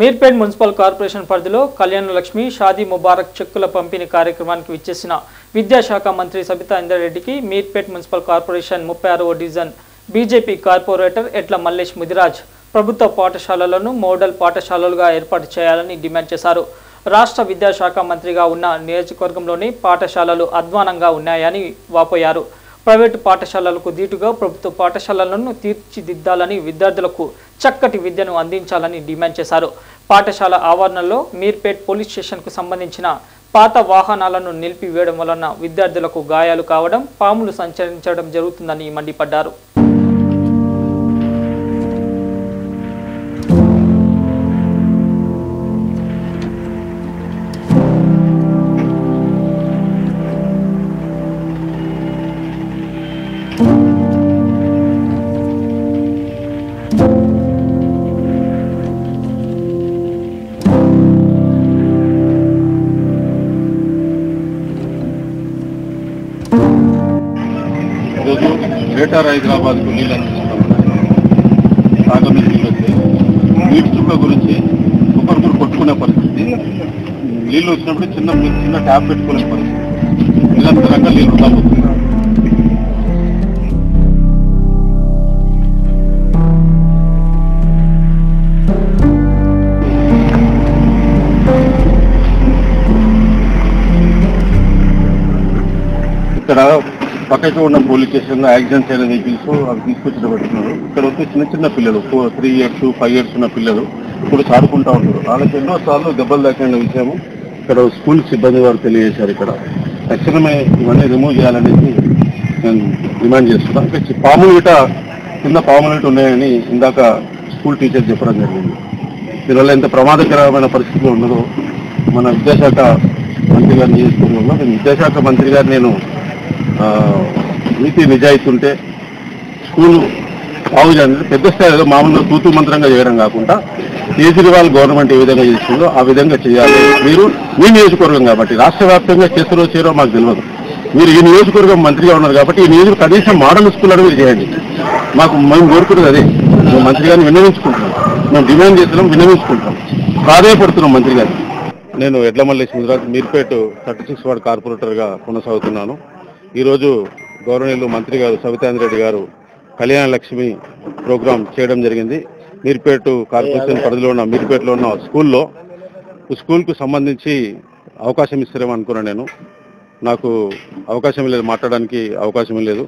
Meerpet municipal corporation పరిధిలో కళ్యాణ లక్ష్మి షాదీ ముబారక్ చెక్కుల పంపిణీ కార్యక్రమానికి విచ్చేసిన విద్యాశాఖ మంత్రి సబితా ఇందరెడ్డికి మీర్పేట్ మున్సిపల్ కార్పొరేషన్ ముప్పై ఆరవ డివిజన్ బీజేపీ కార్పొరేటర్ ఎట్ల మల్లేష్ ముదిరాజ్ ప్రభుత్వ పాఠశాలలను మోడల్ పాఠశాలలుగా ఏర్పాటు చేయాలని డిమాండ్ చేశారు. రాష్ట్ర విద్యాశాఖ మంత్రిగా ఉన్న నియోజకవర్గంలోని పాఠశాలలు అధ్వానంగా ఉన్నాయని వాపోయారు. ప్రైవేటు పాఠశాలలకు దీటుగా ప్రభుత్వ పాఠశాలలను తీర్చిదిద్దాలని విద్యార్థులకు చక్కటి విద్యను అందించాలని డిమాండ్ చేశారు. పాఠశాల ఆవరణలో మీర్పేట్ పోలీస్ స్టేషన్కు సంబంధించిన పాత వాహనాలను నిలిపివేయడం వలన విద్యార్థులకు గాయాలు కావడం పాములు సంచరించడం జరుగుతుందని మండిపడ్డారు. ఈరోజు గ్రేటర్ హైదరాబాద్కు నీళ్ళు అందిస్తున్నాం సాగర్ నీళ్ళు నీటి చుక్క గురించి ఒకరికొకరు కొట్టుకునే పరిస్థితి. నీళ్ళు వచ్చినప్పుడు చిన్న చిన్న ట్యాబ్ పెట్టుకునే పరిస్థితి. నిరంతరంగా నీళ్ళు తగ్గుతుంది ఇక్కడ పక్కకి ఉన్న పోలీస్ స్టేషన్ యాక్సిడెంట్స్ అయిన వెహికల్స్ అవి తీసుకొచ్చి పెడుతున్నారు ఇక్కడ వచ్చి చిన్న చిన్న పిల్లలు four three years five years ఉన్న పిల్లలు ఇప్పుడు చాడుకుంటా ఉంటారు వాళ్ళకి ఎన్నో సార్లు దెబ్బలు దాకిన విషయము ఇక్కడ స్కూల్ సిబ్బంది వారు తెలియజేశారు ఇక్కడ. తక్షణమే ఇవన్నీ రిమూవ్ చేయాలనేసి నేను డిమాండ్ చేస్తున్నాను ఇంకా పాములు ఇట కింద పాములు గిట ఉన్నాయని ఇందాక స్కూల్ టీచర్ చెప్పడం జరిగింది. దీనివల్ల ఎంత ప్రమాదకరమైన పరిస్థితులు ఉన్నదో మన విద్యాశాఖ మంత్రి గారిని చేసుకున్నాము నేను విద్యాశాఖ మంత్రి గారు నేను నీతి నిజాయితీ ఉంటే స్కూల్ బాగు చేయాలంటే పెద్ద స్థాయిలో మామూలుగా తూతు మంత్రంగా చేయడం కాకుండా కేజ్రీవాల్ గవర్నమెంట్ ఏ విధంగా చేస్తుందో ఆ విధంగా చేయాలి. మీరు మీ నియోజకవర్గం కాబట్టి రాష్ట్ర వ్యాప్తంగా చేస్తారో చేయరో మాకు తెలియదు. మీరు ఈ నియోజకవర్గం మంత్రిగా ఉన్నారు కాబట్టి ఈ నియోజకవర్గం కనీసం మోడల్ స్కూల్ అని మీరు చేయండి. మాకు మేము కోరుకున్నది అదే. మేము మంత్రి గారిని విన్నవించుకుంటున్నాం. మేము డిమాండ్ చేస్తున్నాం విన్నవించుకుంటాం ప్రాధాయపడుతున్నాం మంత్రి గారిని నేను Edlamalli Mudiraj Meerpet thirty six ward కార్పొరేటర్గా కొనసాగుతున్నాను. ఈరోజు గౌరవనీయులు మంత్రి గారు సవితాంద్రెడ్డి గారు కళ్యాణ లక్ష్మి ప్రోగ్రాం చేయడం జరిగింది. మీర్పేట కార్పొరేషన్ పరిధిలో ఉన్న మీర్పేటలో ఉన్న స్కూల్లో స్కూల్కు సంబంధించి అవకాశం ఇస్తారేమో అనుకున్నాను నేను. నాకు అవకాశం లేదు మాట్లాడడానికి అవకాశం లేదు.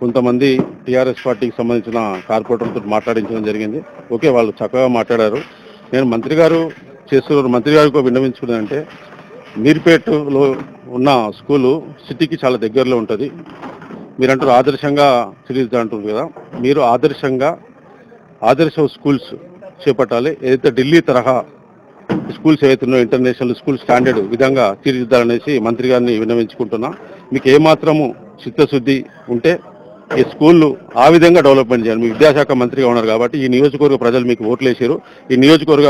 కొంతమంది టీఆర్ఎస్ పార్టీకి సంబంధించిన కార్పొరేటర్తో మాట్లాడించడం జరిగింది. ఓకే వాళ్ళు చక్కగా మాట్లాడారు. నేను మంత్రి గారు చేస్తున్నారు మంత్రి గారికి విన్నవించుకున్నానంటే మీర్పేటలో ఉన్న స్కూలు సిటీకి చాలా దగ్గరలో ఉంటుంది. మీరంటారు ఆదర్శంగా సిరీస్ అంటున్నారు కదా. మీరు ఆదర్శంగా ఆదర్శ స్కూల్స్ చేపట్టాలి. ఏదైతే ఢిల్లీ తరహా స్కూల్స్ ఏవైతున్నాయో ఇంటర్నేషనల్ స్కూల్ స్టాండర్డ్ విధంగా తీర్చిదిద్దాలనేసి మంత్రి గారిని విన్నవించుకుంటున్నా. మీకు ఏమాత్రము చిత్తశుద్ధి ఉంటే ఈ స్కూళ్ళు ఆ విధంగా డెవలప్మెంట్ చేయాలి. మీ విద్యాశాఖ మంత్రిగా ఉన్నారు కాబట్టి ఈ నియోజకవర్గ ప్రజలు మీకు ఓట్లేసారు ఈ నియోజకవర్గ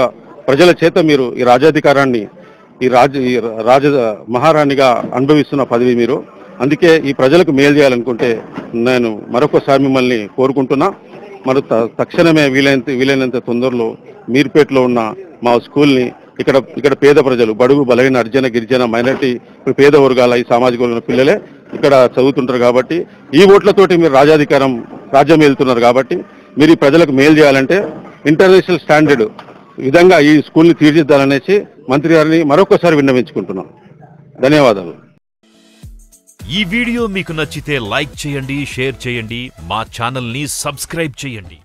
ప్రజల చేత మీరు ఈ రాజ్యాధికారాన్ని ఈ రాజ ఈ రాజ మహారాణిగా అనుభవిస్తున్న పదవి మీరు. అందుకే ఈ ప్రజలకు మేలు చేయాలనుకుంటే నేను మరొకసారి మిమ్మల్ని కోరుకుంటున్నా. మరి త- తక్షణమే వీలైనంత వీలైనంత తొందరలో మీర్పేటలో ఉన్న మా స్కూల్ని ఇక్కడ ఇక్కడ పేద ప్రజలు బడుగు బలహీన అర్జన గిరిజన మైనార్టీ పేద వర్గాల ఈ సామాజిక వర్గం పిల్లలే ఇక్కడ చదువుతుంటారు కాబట్టి ఈ ఓట్లతోటి మీరు రాజాధికారం రాజ్యం వెళ్తున్నారు కాబట్టి మీరు ఈ ప్రజలకు మేలు చేయాలంటే ఇంటర్నేషనల్ స్టాండర్డ్ విధంగా ఈ స్కూల్ని తీర్చిద్దాలనేసి మంత్రి గారిని మరొకసారి విన్నవించుకుంటున్నాం. ధన్యవాదాలు. ఈ వీడియో మీకు నచ్చితే లైక్ చేయండి షేర్ చేయండి మా ఛానల్ని సబ్స్క్రైబ్ చేయండి.